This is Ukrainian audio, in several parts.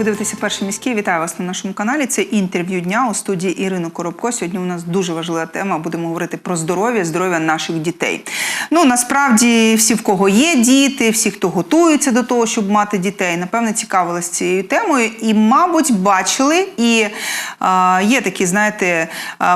Ви дивитеся перший міський. Вітаю вас на нашому каналі. Це інтерв'ю дня у студії Ірини Коробко. Сьогодні у нас дуже важлива тема. Будемо говорити про здоров'я, здоров'я наших дітей. Ну насправді, всі, в кого є діти, всі, хто готується до того, щоб мати дітей, напевне, цікавилися цією темою і, мабуть, бачили. І а, є такі, знаєте,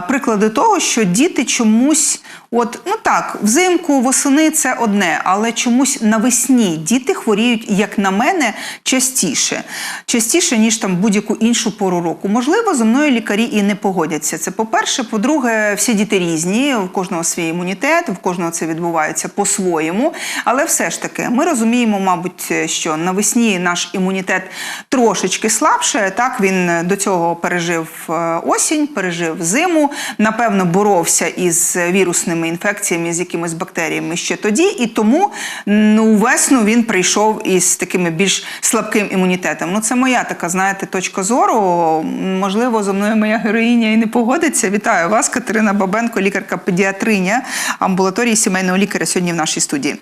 приклади того, що діти чомусь. От, ну так, взимку, восени це одне, але чомусь навесні діти хворіють, як на мене, частіше. Частіше, ніж там будь-яку іншу пору року. Можливо, зі мною лікарі і не погодяться. Це по-перше. По-друге, всі діти різні, у кожного свій імунітет, в кожного це відбувається по-своєму. Але все ж таки, ми розуміємо, мабуть, що навесні наш імунітет трошечки слабше. Так, він до цього пережив е, осінь, пережив зиму, напевно, боровся із вірусними інфекціями, з якимись бактеріями ще тоді, і тому ну, весну він прийшов із такими більш слабким імунітетом. Ну, це моя така, знаєте, точка зору. Можливо, зо мною моя героїня і не погодиться. Вітаю вас, Катерина Бабенко, лікарка-педіатриня амбулаторії сімейного лікаря сьогодні в нашій студії.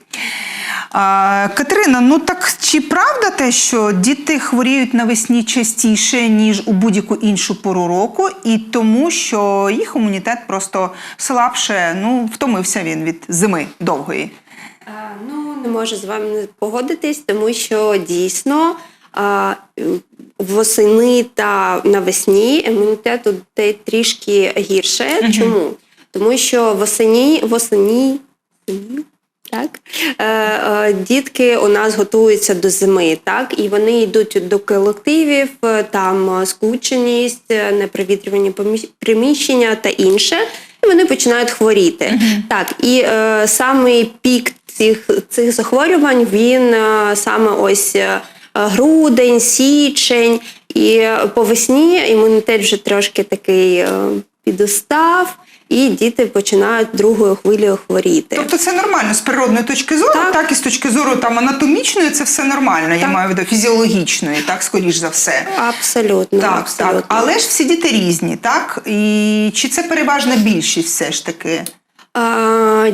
А, Катерина, ну так чи правда те, що діти хворіють навесні частіше, ніж у будь-яку іншу пору року, і тому, що їх імунітет просто слабше, ну, втомився він від зими довгої? Ну, не можу з вами погодитись, тому що дійсно восени та навесні імунітет у дітей трішки гірше. Чому? Тому що восені, восені, так, е, е, дітки у нас готуються до зими, так, і вони йдуть до колективів, е, там е, скученість, е, непривітрювані приміщення та інше. І вони починають хворіти. Так, і е, самий пік цих, цих захворювань він е, саме ось е, грудень, січень, і по весні імунітет вже трошки такий е, підустав, і діти починають другою хвилею хворіти. Тобто це нормально з природної точки зору, так, Так. і з точки зору там анатомічної це все нормально. Я маю в виду фізіологічної, так, скоріш за все. Абсолютно, Так, абсолютно. так. Але ж всі діти різні, так? І чи це переважна більшість все ж таки?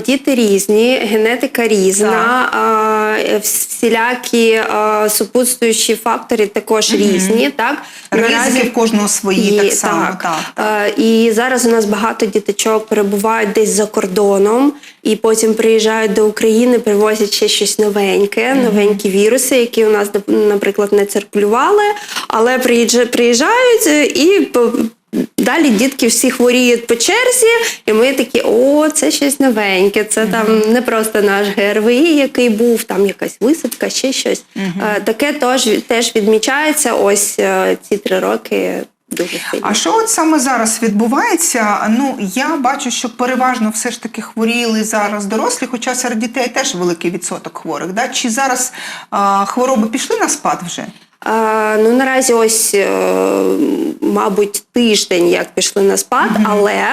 Діти різні, генетика різна, а, всілякі супутствуючі фактори також різні. Так? Ризики в кожного свої Є, так само. Так, так. Е, І зараз у нас багато діточок перебувають десь за кордоном, і потім приїжджають до України, привозять ще щось новеньке, новенькі віруси, які у нас, наприклад, не циркулювали, але приїжджа- приїжджають е, і Далі дітки всі хворіють по черзі, і ми такі, о, це щось новеньке. Це там не просто наш ГРВІ, який був, там якась висадка, ще щось. Е, Таке теж, теж відмічається. Ось е, ці три роки дуже сильно. А що от саме зараз відбувається? Ну я бачу, що переважно все ж таки хворіли зараз дорослі, хоча серед дітей теж великий відсоток хворих. Да? Чи зараз а, хвороби пішли на спад вже? Ну наразі ось, е, мабуть, тиждень, як пішли на спад, але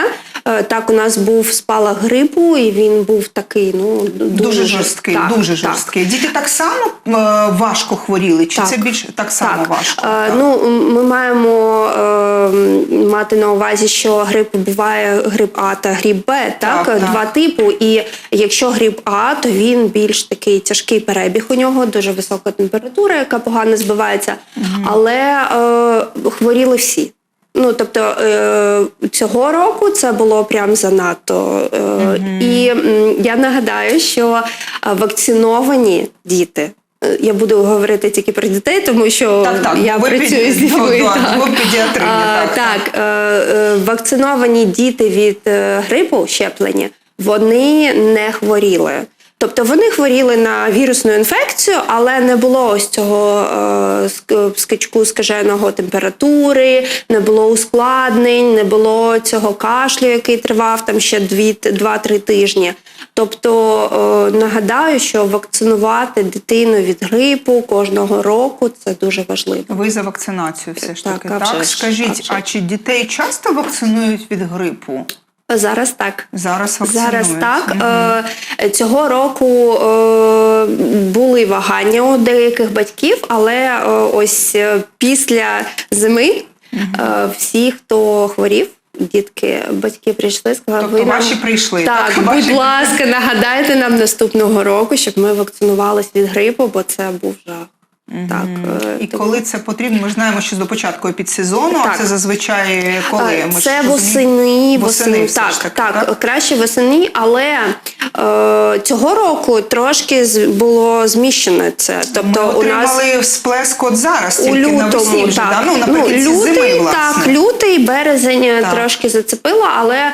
так у нас був спалах грипу, і він був такий, ну дуже, Дуже жорсткий, так, дуже так. жорсткий. Діти так само е, важко хворіли, чи Так. це більш так само Так. важко? Е, Так. Ну, ми маємо е, мати на увазі, що грип буває грип А та грип Б, так, Так, так. два типу. І якщо грип А, то він більш такий тяжкий перебіг у нього, дуже висока температура, яка погано збивається. Але е, хворіли всі. Ну, тобто е, цього року це було прям занадто. Е, І я нагадаю, що е, вакциновані діти. Я буду говорити тільки про дітей, тому що Так, так, я ви працюю педі- з дітьми. ну, так. ви так, так, е, вакциновані діти від грипу щеплені, вони не хворіли. Тобто вони хворіли на вірусну інфекцію, але не було ось цього е, скачку скаженого температури, не було ускладнень, не було цього кашлю, який тривав там ще 2-3 тижні. Тобто е, нагадаю, що вакцинувати дитину від грипу кожного року це дуже важливо. Ви за вакцинацію все ж таки. а Так, вже скажіть, а вже а чи дітей часто вакцинують від грипу? Зараз так. Зараз вакцинують. Зараз так. Е, Цього року е, були вагання у деяких батьків, але е, ось після зими е, всі, хто хворів, дітки, батьки прийшли, сказали, Тобто ви нам... ваші прийшли, Так, так? Ваші- будь ласка, нагадайте нам наступного року, щоб ми вакцинувалися від грипу, бо це був жах. Так, е, І тому- коли це потрібно, ми ж знаємо, що до початку підсезону, а це зазвичай коли Ми Це восени, Восени восени. все Так, так, так? краще восени, але е, цього року трошки було зміщено це. Тобто Ми у нас отримали всплеск от зараз, у лютому, навесні вже, так. да? ну, наприкінці лютий, зими, власне. так, лютий, березень е, Так. трошки зацепило, але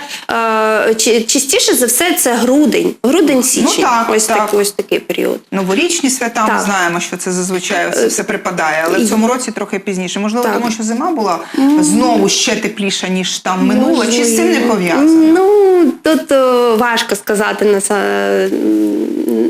е, частіше за все це грудень, грудень-січень. Ну, так, ось, так. Так, ось такий період. Новорічні свята, ми знаємо, що це зазвичай все, все припадає, але в цьому році трохи пізніше. Можливо, Так. тому що зима була знову ще тепліша, ніж там минула, чи з цим не пов'язано? Ну, тут о, важко сказати на це.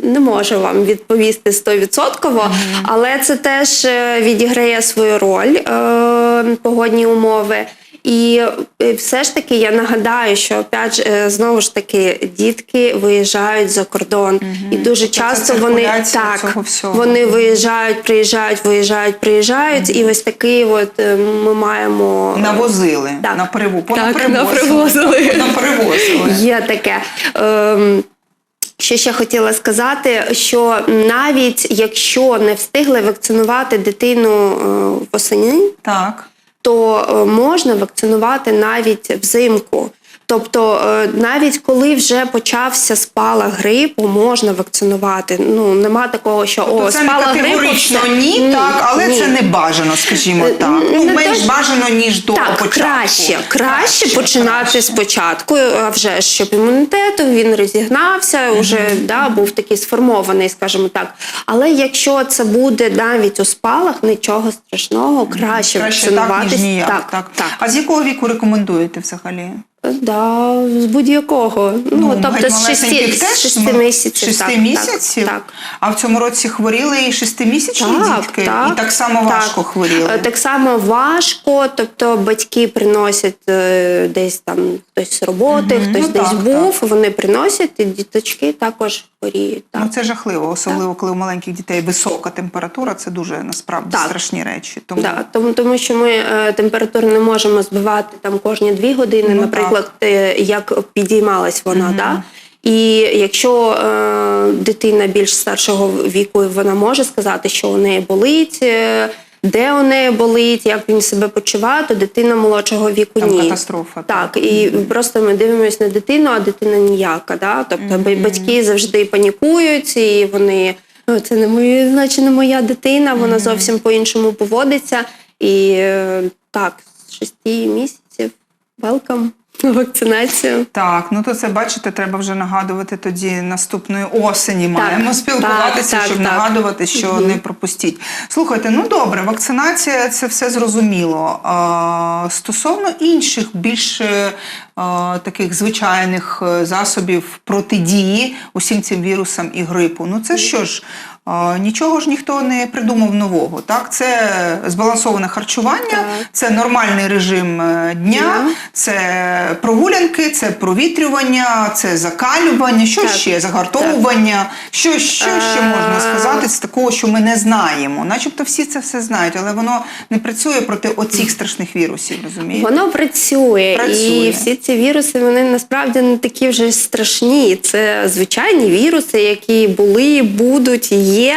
Не можу вам відповісти стовідсотково, але це теж е, відіграє свою роль е, погодні умови. І е, все ж таки я нагадаю, що опять же, е, знову ж таки дітки виїжджають за кордон, і дуже Тобто часто це вони так вони виїжджають, приїжджають, виїжджають, приїжджають, і ось такий, от е, ми маємо Навозили Так. на переву, Так, напривозили. Напривозили. Є таке. Ем, що ще хотіла сказати, що навіть якщо не встигли вакцинувати дитину восени, Так. То е, можна вакцинувати навіть взимку. Тобто, е, навіть коли вже почався спалах грипу, можна вакцинувати. Ну нема такого, що Тобто о, це не категорично грипу. все. ні, так, але ні. це не бажано, скажімо Е, так. Ну, не менш те, що- бажано, ніж до так, початку. краще, краще, починати краще. спочатку, а вже щоб імунітету він розігнався, вже да, був такий сформований, скажімо так. Але якщо це буде навіть у спалах, нічого страшного, краще, Краще вакцинуватись. ніяк. так, так. так. А з якого віку рекомендуєте взагалі? Да, з будь-якого. Ну, тобто з шести, теж? шести місяців. Шести так, місяців? Так, так. А в цьому році хворіли і шестимісячні дітки? І так само важко хворіли? Е, Так само важко, тобто батьки приносять е, десь там хтось з роботи, Мгм, хтось ну десь так, був, вони приносять, і діточки також хворіють. Так. Ну це жахливо, особливо коли у маленьких дітей висока температура. Це дуже насправді Так. страшні речі. Тому Да, тому, тому що ми е, температуру не можемо збивати там кожні дві години, Ну, наприклад, е, як підіймалась вона. Да? І якщо е, дитина більш старшого віку, вона може сказати, що у неї болить. е, Де у неї болить, як він себе почуває, то дитина молодшого віку Там ні. катастрофа, Так, і просто ми дивимося на дитину, а дитина ніяка. Да? Тобто батьки завжди панікують, і вони це не моя, значить не моя дитина, вона зовсім по-іншому поводиться. І е, так, з шести місяців welcome вакцинацію. Так, ну то це бачите, треба вже нагадувати тоді наступної осені. Маємо спілкуватися, так, щоб так. нагадувати, що не пропустіть. Слухайте, ну добре, вакцинація це все зрозуміло. А, стосовно інших, більш е, а, таких звичайних е, засобів протидії усім цим вірусам і грипу. Ну це що ж? Нічого ж ніхто не придумав нового. Так, це збалансоване харчування, Так. це нормальний режим е, дня, це прогулянки, це провітрювання, це закалювання, що Так. ще загартовування. Що, що ще можна Е. сказати з такого, що ми не знаємо? Начебто всі це все знають, але воно не працює проти оцих страшних вірусів, розумієте? Воно працює, Працює. і всі ці віруси вони насправді не такі вже страшні. Це звичайні віруси, які були, будуть, є.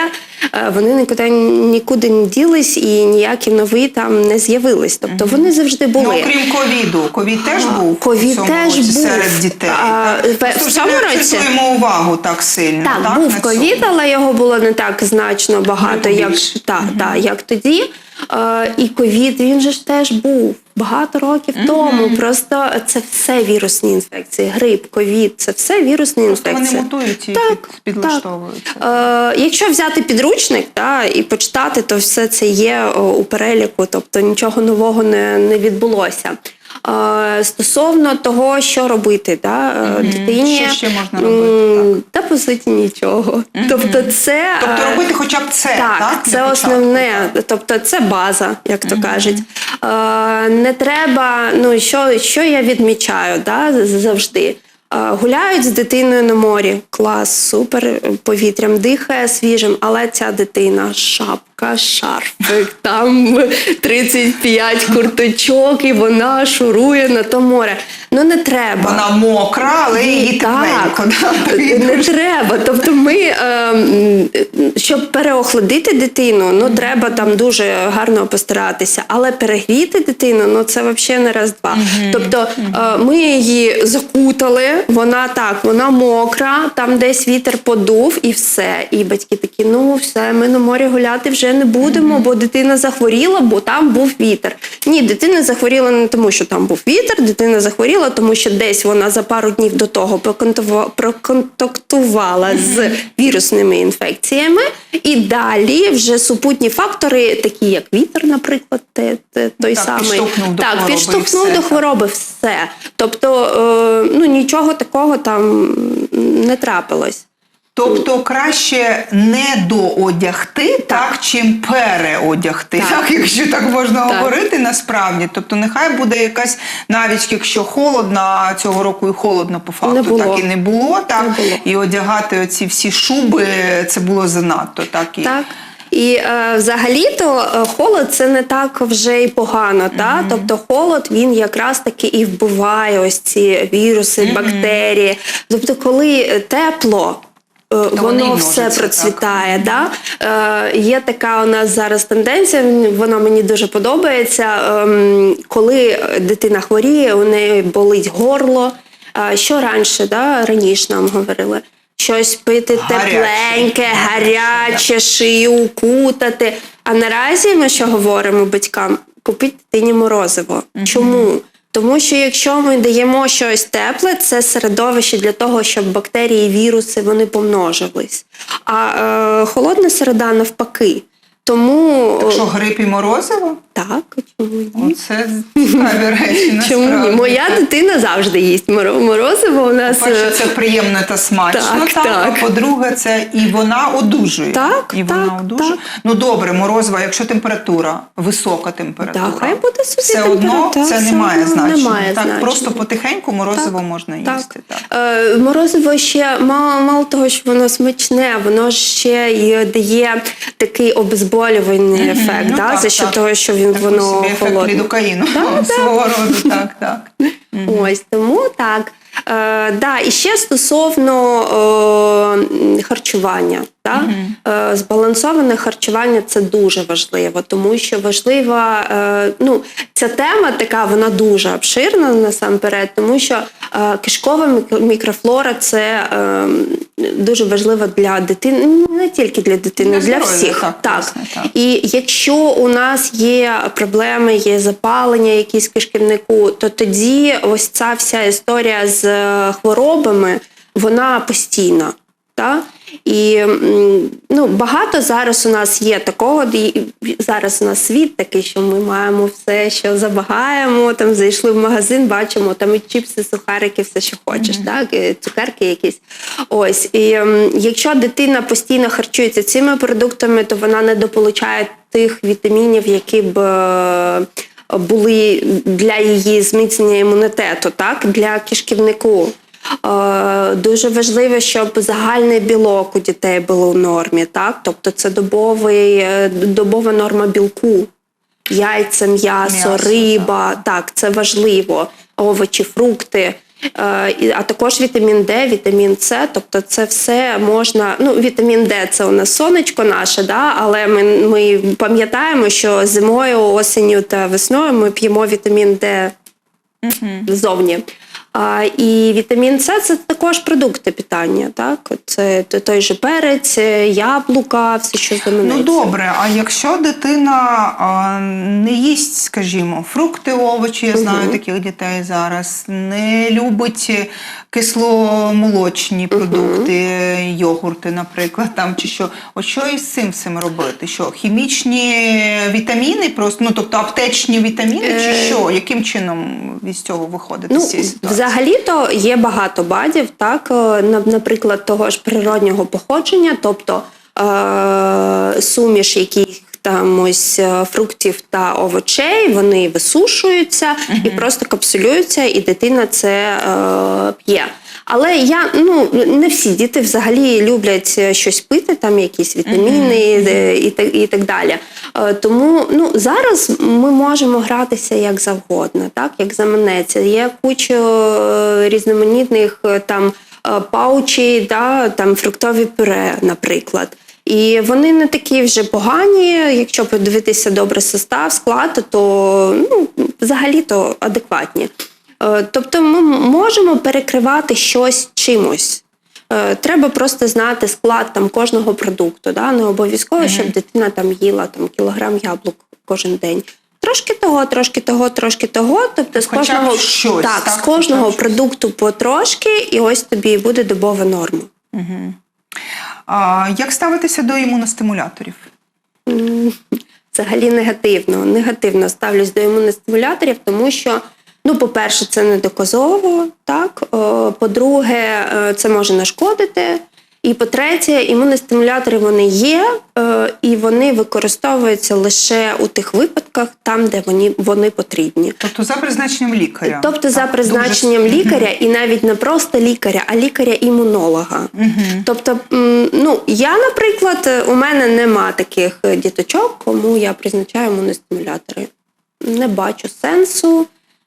Е, Вони нікуди нікуди не ділись і ніякі нові там не з'явились. Тобто вони завжди були. Ну, окрім ковіду, ковід теж був ковід теж році був. серед дітей. А, так? в- в цьому році? увагу так сильно. Так, так був ковід, але його було не так значно багато, як, більше. та, та, як тоді. Е, і ковід він же ж теж був багато років тому. Просто це все вірусні інфекції. Грип, ковід це все вірусні Просто вони мутують і Так, підлаштовуються. Так. Е, якщо взяти підручник та, і почитати, то все це є у переліку, тобто нічого нового не, не відбулося. Е, стосовно того, що робити, да, е, дитині Що ще можна робити, м, Та по суті нічого. Тобто, це Тобто е, робити хоча б це, так, так? це основне, так? тобто це база, як то кажуть. Е, не треба, ну що, що я відмічаю да, завжди. Гуляють з дитиною на морі, клас, супер, повітрям дихає свіжим, але ця дитина шапка, юбка, шарфик, там 35 курточок, і вона шурує на то море. Ну не треба. Вона мокра, але її тепленько. да, не треба. Тобто, ми, е, щоб переохладити дитину, ну треба там дуже гарно постаратися. Але перегріти дитину, ну це взагалі не раз-два. Тобто е, ми її закутали, вона так, вона мокра, там десь вітер подув і все. І батьки такі, ну все, ми на морі гуляти вже не будемо, бо дитина захворіла, бо там був вітер. Ні, дитина захворіла не тому, що там був вітер, дитина захворіла, тому що десь вона за пару днів до того проконтактувала з вірусними інфекціями, і далі вже супутні фактори, такі як вітер, наприклад, той Так, самий підштовхнув до так, хвороби підштовхнув все, до хвороби все. Тобто, е, ну нічого такого там не трапилось. Тобто краще не доодягти, так, чим переодягти, так. Так. якщо так можна Так. говорити насправді. Тобто нехай буде якась, навіть якщо холодно, а цього року і холодно по факту Не було. так і не було, так, Не було. і одягати оці всі шуби, це було занадто. Так, і... Так. І е, взагалі-то е, холод це не так вже й погано. Та? Тобто холод він якраз таки і вбиває ось ці віруси, бактерії. Тобто, коли е, тепло. Е, Воно все процвітає. Да? Е, є така у нас зараз тенденція, вона мені дуже подобається. ем, коли дитина хворіє, у неї болить горло. Е, що раніше, да? раніше нам говорили? Щось пити Гаряче. тепленьке, гаряче, шию укутати. А наразі ми що говоримо батькам? Купіть дитині морозиво. Чому? Тому що якщо ми даємо щось тепле, це середовище для того, щоб бактерії, віруси вони помножились. А е, холодна середа навпаки. Тому Так що грип і морозиво? так, чому ні? Оце цікаві речі. Чому ні? Моя дитина завжди їсть моро- морозиво. У нас По-перше, е, це приємно та смачно. Так, Так, так. А по-друге, це і вона одужує. Так, і вона так, одужує. так. Ну добре, морозива, якщо температура, висока температура. Да, хай буде все одно це все не має значення. немає так, значення. просто потихеньку морозиво можна їсти. Так. Е, морозиво ще мало, мало того, що воно смачне, воно ще й дає такий обезболювальний ефект, Ну, да, так, за що так. того, що він так, воно собі від лідокаїну свого роду. Так, так. Ось тому так. Е, да, і ще стосовно е, харчування. Да? Е, збалансоване харчування це дуже важливо, тому що важлива, е, ну, ця тема така, вона дуже обширна насамперед, тому що е, кишкова мікро- мікрофлора це дуже важливо для дитини, не тільки для дитини, Для для, всіх. так, власне, так. І якщо у нас є проблеми, є запалення якісь кишківнику, то тоді ось ця вся історія з хворобами, вона постійна. Та? І ну, багато зараз у нас є такого, і зараз у нас світ такий, що ми маємо все, що забагаємо, там зайшли в магазин, бачимо там і чіпси, сухарики, все, що хочеш, так? і цукерки якісь. Ось. І якщо дитина постійно харчується цими продуктами, то вона недополучає тих вітамінів, які б. е, Були для її зміцнення імунітету, так для кишківнику. Е, Дуже важливо, щоб загальний білок у дітей був у нормі, так? Тобто це добовий, е, добова норма білку. Яйця, м'ясо, М'ясо, риба, так. це важливо. Овочі, фрукти. Е, А також вітамін Д, вітамін С, тобто це все можна. Ну, вітамін Д це у нас сонечко наше, да? але ми, ми пам'ятаємо, що зимою, осінню та весною ми п'ємо вітамін Д ззовні. А, і вітамін С це також продукти питання. Так? Це той же перець, е, яблука, все, що заміниться. Ну добре, а якщо дитина а, не їсть, скажімо, фрукти, овочі, я знаю таких дітей зараз, не любить кисломолочні продукти, йогурти, наприклад, там чи що, от що із цим всім робити? Що хімічні вітаміни, просто ну тобто аптечні вітаміни, чи Е, що? Яким чином із цього виходити Ну, з цієї ситуації? Взагалі-то є багато бадів, так, е, наприклад, того ж природнього походження, тобто е- суміш яких там ось е, фруктів та овочей, вони висушуються і просто капсулюються, і дитина це е- п'є. Але я ну не всі діти взагалі люблять е, щось пити, там якісь вітаміни е, і, так, і так далі. Е, Тому ну зараз ми можемо гратися як завгодно, так як заманеться. Є куча різноманітних там паучі, да, там фруктові пюре, наприклад. І вони не такі вже погані. Якщо подивитися добре состав, склад, то ну, взагалі-то адекватні. Е, Тобто ми можемо перекривати щось чимось. Е, Треба просто знати склад там кожного продукту. Да? Не обов'язково, щоб дитина там їла там кілограм яблук кожен день. Трошки того, трошки того, трошки того. Тобто з Хоча кожного щось, так, так? з кожного щось. продукту потрошки, і ось тобі буде добова норма. А, як ставитися до імуностимуляторів? Взагалі негативно. Негативно ставлюсь до імуностимуляторів, тому що, ну, по-перше, це не доказово, так. По-друге, е, це може нашкодити. І по-третє, імуностимулятори вони є, е, і вони використовуються лише у тих випадках, там, де вони, вони потрібні. Тобто за призначенням лікаря. Тобто за призначенням дуже- лікаря, і навіть не просто лікаря, а лікаря-імунолога. Тобто, ну я, наприклад, е, у мене нема таких е, діточок, кому я призначаю імуностимулятори. Не бачу сенсу.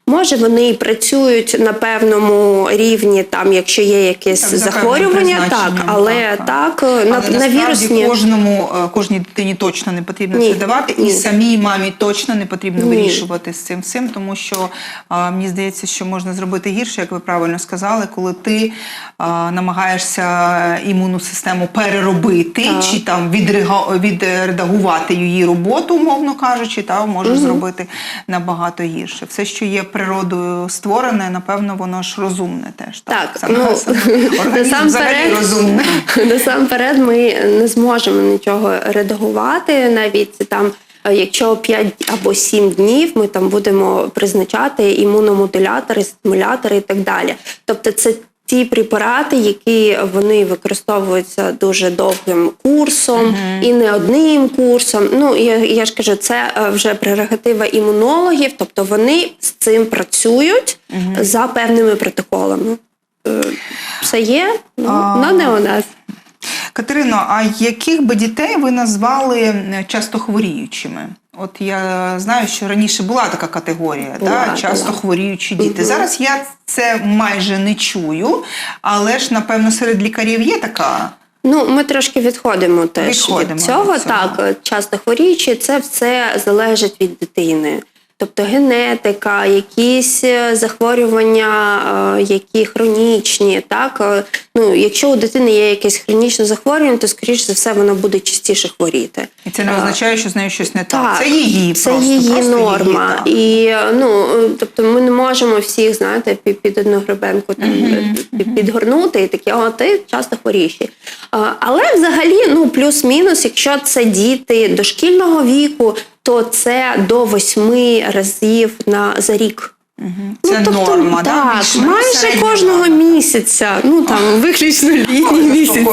Може, вони і працюють на певному рівні, там, якщо є якесь Так, захворювання, так, але так, так, Але на, на вірусні. кожному е, кожній дитині точно не потрібно Ні, це давати, і самій мамі точно не потрібно Ні. вирішувати з цим всім, тому що а, мені здається, що можна зробити гірше, як ви правильно сказали, коли ти а, намагаєшся імунну систему переробити Так. чи там відрега- відредагувати її роботу, умовно кажучи, та можеш зробити набагато гірше. Все, що є природою створене, напевно, воно ж розумне теж. Так, Саме- ну, саме організм взагалі насамперед ми не зможемо нічого редагувати, навіть там. Якщо 5 або 7 днів ми там будемо призначати імуномодулятори, стимулятори і так далі. Тобто це ті препарати, які вони використовуються дуже довгим курсом і не одним курсом. Ну я, я ж кажу, це е, вже прерогатива імунологів, тобто вони з цим працюють за певними протоколами. Е, Все є, ну, але не у нас. Катерино, а яких би дітей ви назвали е, часто хворіючими? От я знаю, що раніше була така категорія, Була, да? часто була. хворіючі діти. Угу. Зараз я це майже не чую, але ж напевно серед лікарів є така. Ну, ми трошки відходимо теж Відходимо від цього. від цього. Так, часто хворіючі, це все залежить від дитини. Тобто генетика, якісь е, захворювання, е, які хронічні. Так? Е, Ну, якщо у дитини є якесь хронічне захворювання, то, скоріш за все, вона буде частіше хворіти. І це не означає, що з нею щось не так. Так, Це її це просто, її просто норма. Її, так. і ну тобто ми не можемо всіх знаєте під, одну гребенку там під- підгорнути і такі, о, ти часто хворіші. Але взагалі, ну плюс-мінус, якщо це діти дошкільного віку, то це до восьми разів на за рік. Це норма, да? Ну, так, Більш-менш майже середня кожного місяця. Ну там виключно літні місяці.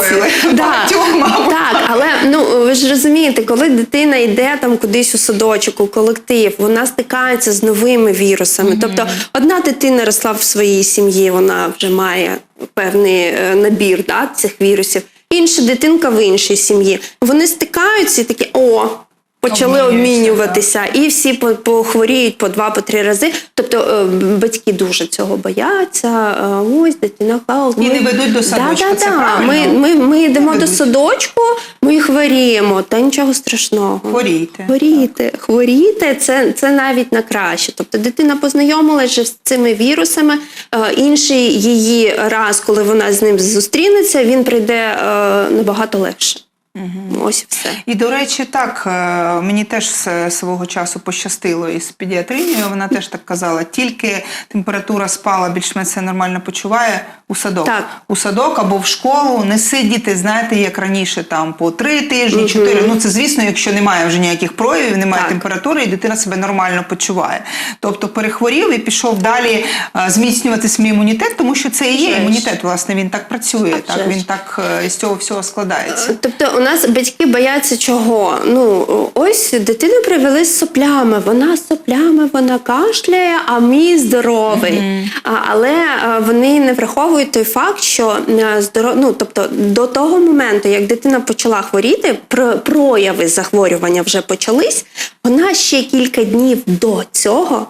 Да. Так, але ну ви ж розумієте, коли дитина йде там кудись у садочок, у колектив, вона стикається з новими вірусами. Тобто, одна дитина росла в своїй сім'ї, вона вже має певний е, набір да, цих вірусів. Інша дитинка в іншій сім'ї. Вони стикаються і такі о. Почали обмінюватися, і всі по- похворіють по два, по три рази. Тобто е, батьки дуже цього бояться. Е, Ось дитина хаос. І не ведуть до садочка, Да, да, да. Ми, ми, ми йдемо Не до ведуть. садочку, ми хворіємо, та нічого страшного. Хворійте. Хворіти, хворіти це, це навіть на краще. Тобто дитина познайомилася з цими вірусами. е, Інший її раз, коли вона з ним зустрінеться, він прийде набагато легше. Ось і все. І до речі, так е, мені теж свого часу пощастило із педіатринією. Вона теж так казала: тільки температура спала, більш-менш все нормально почуває у садок. Так. У садок або в школу не сидіти, знаєте, як раніше, там по три тижні, чотири. Ну це звісно, якщо немає вже ніяких проявів, немає Так. температури, і дитина себе нормально почуває. Тобто перехворів і пішов далі е, зміцнювати свій імунітет, тому що це і є імунітет. Власне, він так працює. Так, Так він так е, із цього всього складається. Тобто, нас батьки бояться чого? Ну, ось дитину привели з соплями. Вона з соплями, вона кашляє, а мій здоровий. А, але е, вони не враховують той факт, що е, здоро... ну, тобто, до того моменту, як дитина почала хворіти, про- прояви захворювання вже почались. Вона ще кілька днів до цього.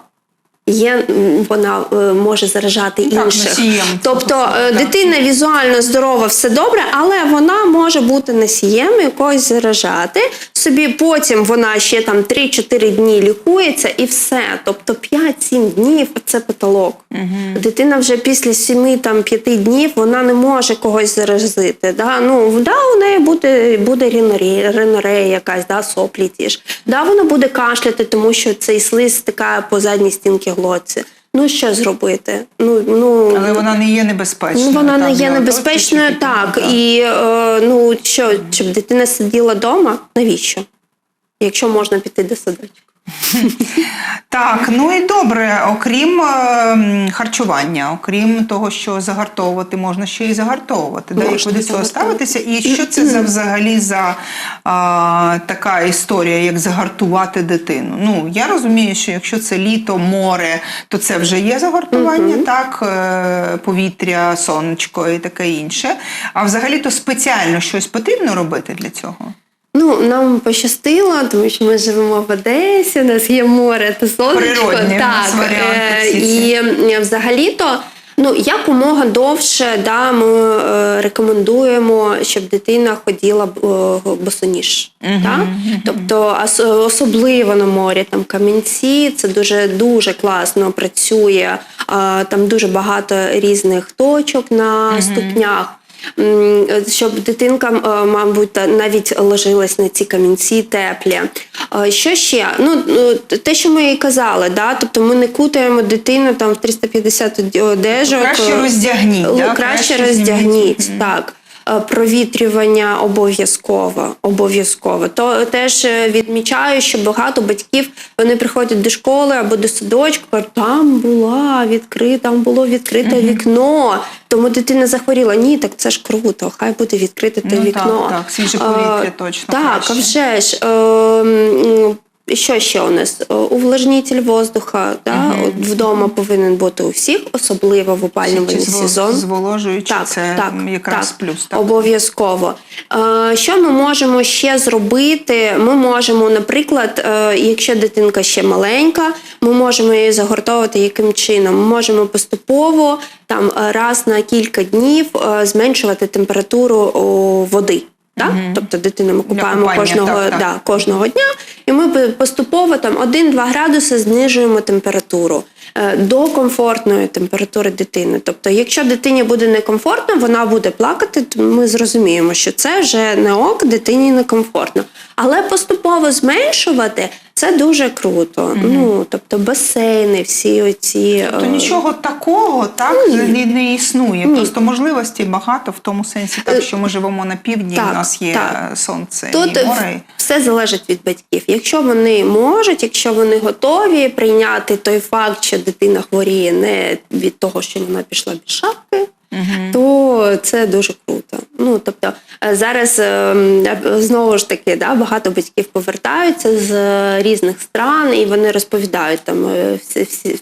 Є вона е, може заражати Так, інших. носієм Тобто е, так. дитина візуально здорова, все добре, але вона може бути носієм і когось заражати. Собі потім вона ще там 3-4 дні лікується і все. Тобто 5-7 днів це потолок. Дитина вже після 7 там 5 днів вона не може когось заразити. Да? Ну, да, у неї буде, буде рінорея, ринорея якась, да, соплі ті ж. Да, вона буде кашляти, тому що цей слиз стикає по задній стінки глотці. Ну що зробити? Ну, ну, Але вона не є небезпечною. Ну, вона не є небезпечною, так. так. І е, ну що, щоб дитина сиділа вдома, навіщо? Якщо можна піти до садочку. Так, ну і добре, окрім е, харчування, окрім того, що загартовувати, можна ще й загартовувати. Да? Як ви до цього ставитеся? І що це за взагалі за така історія, як загартувати дитину? Ну, я розумію, що якщо це літо, море, то це вже є загартування, так, е, повітря, сонечко і таке інше. А взагалі то спеціально щось потрібно робити для цього? Ну, нам пощастило, тому що ми живемо в Одесі, у нас є море та сонечко. Природні так, варіанти е, всі ці. і е, взагалі-то. Ну, якомога довше да, ми е, рекомендуємо, щоб дитина ходіла босоніж. так? Тобто особливо на морі там камінці, це дуже дуже класно працює. Там дуже багато різних точок на ступнях. Щоб дитинка, е, мабуть, навіть ложилась на ці камінці теплі. Е, Що ще? Ну, ну, те, що ми і казали, да? тобто ми не кутаємо дитину там в 350 оді- одежок. Краще Е, роздягніть, да? Краще, Краще роздягніть, так. Е, Провітрювання обов'язково. обов'язково. То теж е, відмічаю, що багато батьків вони приходять до школи або до садочку, кажуть, там була відкрита, там було відкрите вікно. Тому дитина захворіла. Ні, так це ж круто. Хай буде відкрите те Ну, вікно. так, свіже Е, повітря точно Так, краще. а вже ж. е, що ще у нас? Увлажнитель воздуха да? От вдома повинен бути у всіх, особливо в опалювальний Чи сезон. зволожуючи, це якраз плюс. Так? Обов'язково. Е, Що ми можемо ще зробити? Ми можемо, наприклад, е, якщо дитинка ще маленька, ми можемо її загортовувати яким чином? Ми можемо поступово там раз на кілька днів е, зменшувати температуру води. Так? Тобто дитину ми купаємо кожного, так, так. Да, кожного дня, і ми поступово там 1-2 градуси знижуємо температуру е, до комфортної температури дитини. Тобто, якщо дитині буде некомфортно, вона буде плакати, то ми зрозуміємо, що це вже не ок, дитині некомфортно. Але поступово зменшувати це дуже круто. Ну тобто басейни, всі оці То е, нічого такого так не, не існує. Просто можливостей багато в тому сенсі, так що ми живемо на півдні, так, у нас є так. сонце Тут і море. все залежить від батьків. Якщо вони можуть, якщо вони готові прийняти той факт, що дитина хворіє не від того, що вона пішла без шапки, то це дуже круто. Ну тобто е, зараз е, знову ж таки да, багато батьків повертаються з е, різних стран і вони розповідають там всі, всі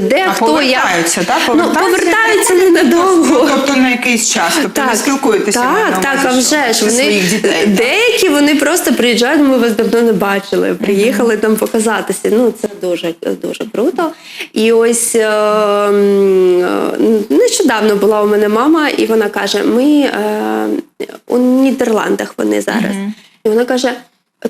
де А хто як. повертаються, так? Ну, повертаються ненадовго. Тобто на якийсь час, тобто не спілкуєтеся. Так, так, а вже ж вони дітей. деякі вони просто приїжджають, ми вас давно не бачили. Приїхали там показатися. Ну це дуже дуже круто. І ось нещодавно була у мене мама, і вона каже: ми е, у Нідерландах вони зараз. І вона каже.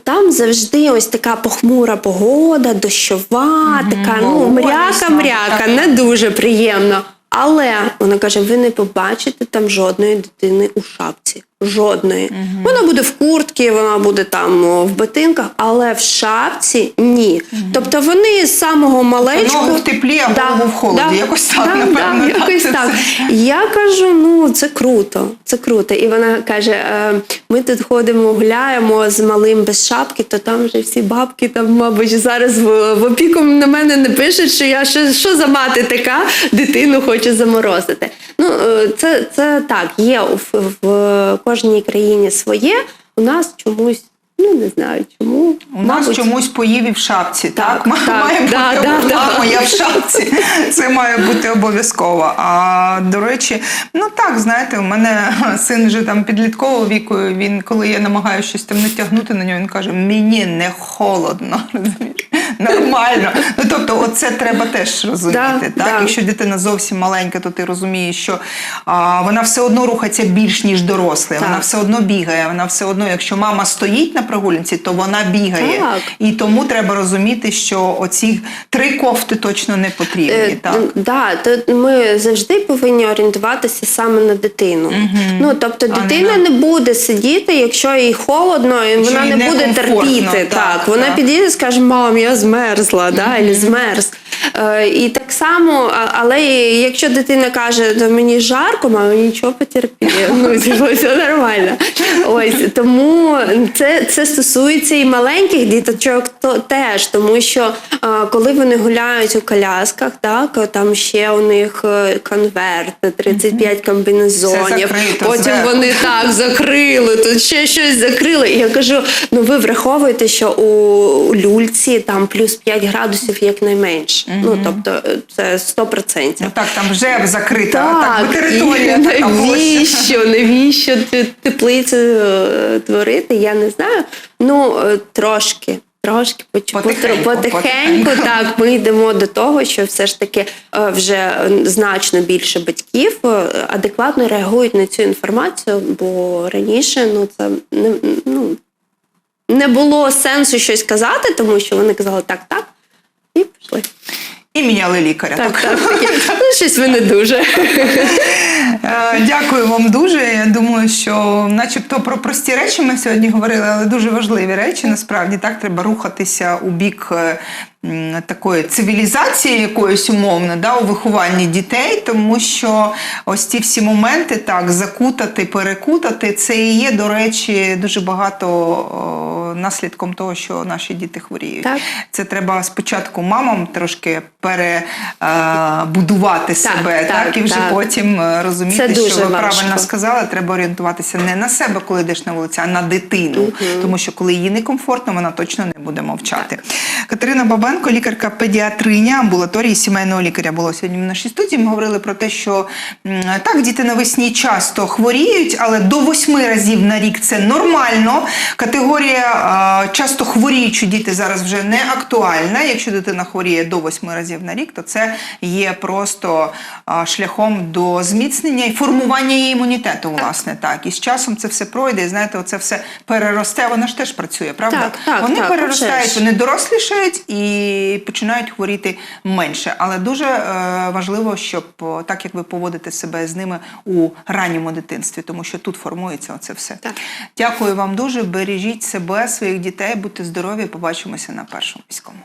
Там завжди ось така похмура погода, дощова, така ну мряка-мряка, не дуже приємно. Але вона каже: ви не побачите там жодної дитини у шапці. Жодної. Вона буде в куртці, вона буде там в ботинках, але в шапці ні. Тобто вони з самого малечку. Ногу в теплі, а голову в холоді. Якось так, напевно, так, якось так. Я кажу, ну це круто, це круто. І вона каже: е, ми тут ходимо, гуляємо з малим без шапки, то там вже всі бабки, там, мабуть, зараз в, в опіку на мене не пишуть, що я що, що за мати така, дитину хоче заморозити. Ну, е, це, це так, є в, в кожній країні своє. У нас чомусь, ну не знаю чому. У нас чомусь поїв і в шапці, так? Так, так, має да, бути да, да. мама, я в шапці. Це має бути обов'язково. А до речі, ну так, знаєте, у мене син вже там підліткового віку. Він, коли я намагаюся щось там натягнути на нього, він каже: мені не холодно. Нормально. Ну тобто, оце треба теж розуміти. Да, так? да. Якщо дитина зовсім маленька, то ти розумієш, що а, вона все одно рухається більш ніж дорослий. Вона все одно бігає. Вона все одно, якщо мама стоїть на прогулянці, то вона бігає. Так. І тому треба розуміти, що оці три кофти точно не потрібні. Е, так? Да, то ми завжди повинні орієнтуватися саме на дитину. Ну тобто, А не дитина не буде сидіти, якщо їй холодно, і вона їй не буде терпіти. так, Так, вона підійде і скаже: мам, я змерзла, да, або змерз. Е, і так само, але якщо дитина каже, то мені жарко, мама, нічого потерпі. Ну, все нормально. Ось тому це, це стосується і маленьких діточок то теж, тому що коли вони гуляють у колясках, так там ще у них е, конверти, 35 комбінезонів. закрито Потім зверху. вони так закрили, тут ще щось закрили. І я кажу: ну ви враховуєте, що у люльці там плюс 5 градусів якнайменше. Ну тобто е, це 100%. Ну, так, там вже закрита так, і територія. така навіщо, навіщо теплицю е, творити, я не знаю. Ну, е, трошки. Трошки Потихеньку, потихеньку, так ми йдемо до того, що все ж таки е, вже значно більше батьків адекватно реагують на цю інформацію, бо раніше ну це не ну не було сенсу щось казати, тому що вони казали так, так, і пішли. І міняли лікаря. Так, так, так. Ну, щось ви не дуже. Е, Дякую вам дуже. Я думаю, що, начебто, про прості речі ми сьогодні говорили, але дуже важливі речі. Насправді так треба рухатися у бік е, такої цивілізації якоїсь умовно, да, у вихованні дітей, тому що ось ці всі моменти так закутати, перекутати, це і є, до речі, дуже багато о, наслідком того, що наші діти хворіють. Так. Це треба спочатку мамам трошки перебудувати себе, так, так, і вже так. потім е, розуміти, що ви важко. правильно сказали, треба орієнтуватися не на себе, коли йдеш на вулиці, а на дитину. Тому що коли їй некомфортно, вона точно не буде мовчати. Катерина Бабенко, лікарка педіатриня амбулаторії сімейного лікаря, було сьогодні в нашій студії. Ми говорили про те, що так, діти навесні часто хворіють, але до восьми разів на рік це нормально. Категорія часто хворіючі діти зараз вже не актуальна. Якщо дитина хворіє до восьми разів на рік, то це є просто шляхом до зміцнення і формування її імунітету, власне, так. І з часом це все пройде, і знаєте, оце все переросте. Вона ж теж працює, правда? Так, так, вони так, переростають, вони дорослішають і починають хворіти менше. Але дуже е, важливо, щоб так як ви поводите себе з ними у ранньому дитинстві, тому що тут формується оце все. Так. Дякую вам дуже. Бережіть себе, своїх дітей, будьте здорові. Побачимося на першому міському.